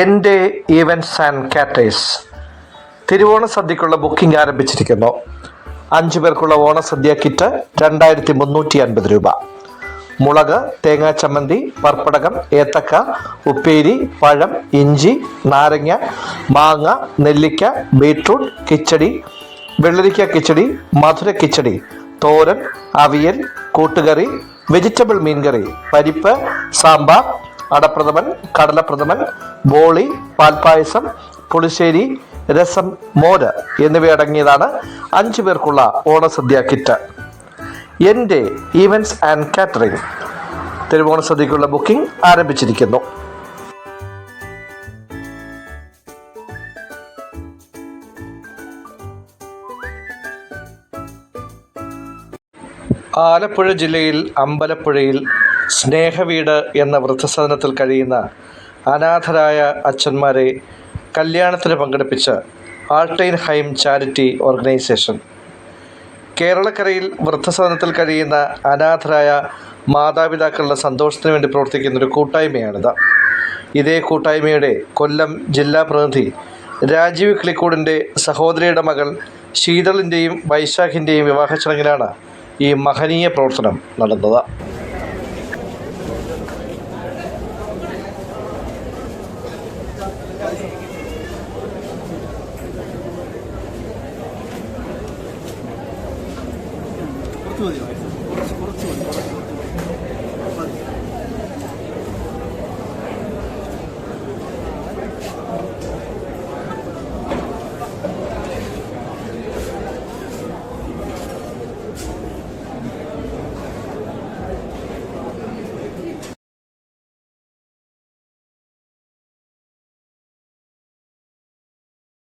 എന്റെ events and caters തിരുവോണ സദ്യക്കുള്ള ബുക്കിംഗ് ആരംഭിച്ചിരിക്കുന്നു. അഞ്ചു പേർക്കുള്ള ഓണസദ്യ കിറ്റ് രണ്ടായിരത്തി മുന്നൂറ്റി അൻപത് രൂപ. മുളക് തേങ്ങാ ചമ്മന്തി പർപ്പടകം ഏത്തക്ക ഉപ്പേരി പഴം ഇഞ്ചി നാരങ്ങ മാങ്ങ നെല്ലിക്ക ബീട്രൂട്ട് കിച്ചടി വെള്ളരിക്ക കിച്ചടി മധുര കിച്ചടി തോരൻ അവിയൽ കൂട്ടുകറി വെജിറ്റബിൾ മീൻകറി പരിപ്പ് സാമ്പാർ അടപ്രഥമൻ കടലപ്രഥമൻ ബോളി പാൽപ്പായസം പുളിശ്ശേരി രസം മോര് എന്നിവയടങ്ങിയതാണ് അഞ്ചു പേർക്കുള്ള ഓണസദ്യ കിറ്റ്. എന്റെ ഈവന്റ്സ് ആൻഡ് കാറ്ററിംഗ് തിരുവോണ സദ്യക്കുള്ള ബുക്കിംഗ് ആരംഭിച്ചിരിക്കുന്നു. ആലപ്പുഴ ജില്ലയിൽ അമ്പലപ്പുഴയിൽ സ്നേഹവീട് എന്ന വൃദ്ധസദനത്തിൽ കഴിയുന്ന അനാഥരായ അച്ഛന്മാരെ കല്യാണത്തിന് പങ്കെടുപ്പിച്ച ആൾട്ടൈൻ ഹൈം ചാരിറ്റി ഓർഗനൈസേഷൻ. കേരളക്കരയിൽ വൃദ്ധസദനത്തിൽ കഴിയുന്ന അനാഥരായ മാതാപിതാക്കളുടെ സന്തോഷത്തിന് വേണ്ടി പ്രവർത്തിക്കുന്ന ഒരു കൂട്ടായ്മയാണിത്. ഇതേ കൂട്ടായ്മയുടെ കൊല്ലം ജില്ലാ പ്രതിനിധി രാജീവ് കിളിക്കൂടിന്റെ സഹോദരിയുടെ മകൾ ശീതളിന്റെയും വൈശാഖിന്റെയും വിവാഹ ചടങ്ങിലാണ് ഈ മഹനീയ പ്രവർത്തനം നടന്നത്. こっちでよ。こっち。